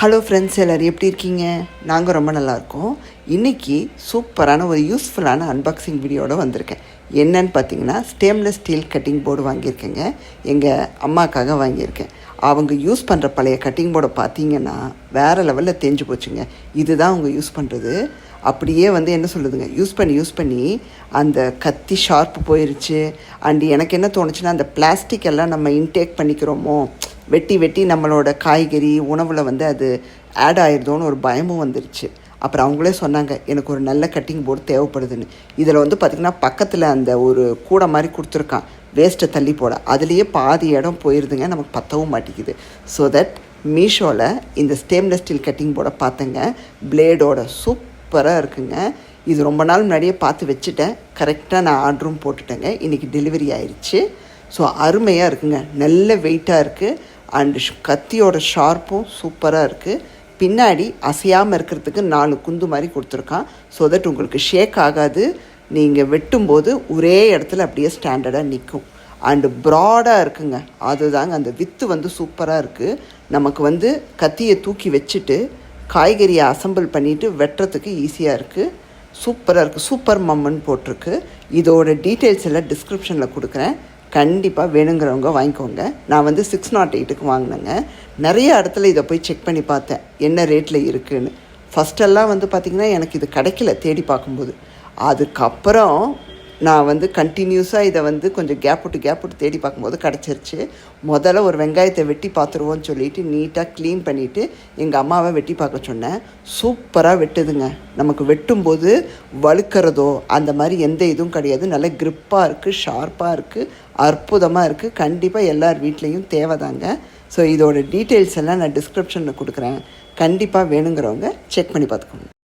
Hello friends எல்லோரும் எப்படி இருக்கீங்க? நாங்கள் ரொம்ப நல்லாயிருக்கோம் இன்றைக்கி சூப்பரான ஒரு யூஸ்ஃபுல்லான அன்பாக்சிங் வீடியோட வந்திருக்கேன். என்னன்னு பார்த்தீங்கன்னா ஸ்டேம்லெஸ் ஸ்டீல் கட்டிங் போர்டு வாங்கியிருக்கேங்க. எங்கள் அம்மாக்காக வாங்கியிருக்கேன். அவங்க யூஸ் பண்ணுற பழைய கட்டிங் போர்டை பார்த்தீங்கன்னா வேறு லெவலில் தேஞ்சு போச்சுங்க. இதுதான் அவங்க யூஸ் பண்ணுறது அப்படியே வந்து என்ன சொல்லுதுங்க? யூஸ் பண்ணி யூஸ் பண்ணி அந்த கத்தி ஷார்ப்பு போயிருச்சு. அண்ட் எனக்கு என்ன தோணுச்சுன்னா அந்த பிளாஸ்டிக் எல்லாம் நம்ம இன்டேக் பண்ணிக்கிறோமோ வெட்டி வெட்டி நம்மளோட காய்கறி உணவில் வந்து அது ஆட் ஆயிடுதோன்னு ஒரு பயமும் வந்துருச்சு. அப்புறம் அவங்களே சொன்னாங்க எனக்கு ஒரு நல்ல கட்டிங் போர்டு தேவைப்படுதுன்னு. இதில் வந்து பார்த்திங்கன்னா பக்கத்தில் அந்த ஒரு கூடை மாதிரி கொடுத்துருக்கான். வேஸ்ட்டை தள்ளி போட. அதுலேயே பாதி இடம் போயிருதுங்க நமக்கு பத்தவும் மாட்டேங்குது. ஸோ தட் மீஷோவில் இந்த ஸ்டேம்லெஸ் ஸ்டீல் கட்டிங் போர்டை பார்த்தேங்க பிளேடோட சூப்பராக இருக்குங்க. இது ரொம்ப நாள் முன்னாடியே பார்த்து வச்சுட்டேன். கரெக்டாக நான் ஆர்டரும் போட்டுட்டேங்க. இன்றைக்கி டெலிவரி ஆயிடுச்சு ஸோ அருமையாக இருக்குங்க. நல்ல வெயிட்டாக இருக்குது அண்டு கத்தியோட ஷார்ப்பும் சூப்பராக இருக்குது பின்னாடி அசையாமல் இருக்கிறதுக்கு நாலு குந்து மாதிரி கொடுத்துருக்கான். ஸோ தட் உங்களுக்கு ஷேக் ஆகாது. நீங்கள் வெட்டும்போது ஒரே இடத்துல அப்படியே ஸ்டாண்டர்டாக நிற்கும் அண்டு ப்ராடாக இருக்குங்க. அதுதாங்க அந்த வித்து வந்து சூப்பராக இருக்குது நமக்கு வந்து கத்தியை தூக்கி வச்சுட்டு காய்கறியை அசம்பிள் பண்ணிவிட்டு வெட்டுறதுக்கு ஈஸியாக இருக்குது சூப்பராக இருக்குது சூப்பர் மம்மன் போட்டிருக்கு. இதோட டீட்டெயில்ஸ் எல்லாம் டிஸ்கிரிப்ஷனில் கொடுக்குறேன். கண்டிப்பாக வேணுங்கிறவங்க வாங்கிக்கோங்க. நான் வந்து சிக்ஸ் நாட் எயிட்டுக்கு வாங்கினேங்க. நிறைய இடத்துல இதை போய் செக் பண்ணி பார்த்தேன். என்ன ரேட்டில் இருக்குதுன்னு ஃபஸ்ட்டெல்லாம் வந்து பார்த்திங்கன்னா எனக்கு இது கிடைக்கல தேடி பார்க்கும்போது. அதுக்கப்புறம் நான் வந்து கண்டினியூஸாக இதை வந்து கொஞ்சம் கேப் விட்டு கேப் விட்டு தேடி பார்க்கும்போது கிடச்சிருச்சு. முதல்ல ஒரு வெங்காயத்தை வெட்டி பார்த்துருவோன்னு சொல்லிட்டு நீட்டாக க்ளீன் பண்ணிவிட்டு எங்கள் அம்மாவை வெட்டி பார்க்க சொன்னேன். சூப்பராக வெட்டுதுங்க. நமக்கு வெட்டும்போது வழுக்கிறதோ அந்த மாதிரி எந்த இதுவும் கிடையாது. நல்ல க்ரிப்பாக இருக்குது ஷார்ப்பாக இருக்குது அற்புதமாக இருக்குது கண்டிப்பாக எல்லார் வீட்லேயும் தேவைதாங்க. ஸோ இதோட டீட்டெயில்ஸ் எல்லாம் நான் டிஸ்கிரிப்ஷனில் கொடுக்குறேன். கண்டிப்பாக வேணுங்கிறவங்க செக் பண்ணி பார்த்துக்கோங்க.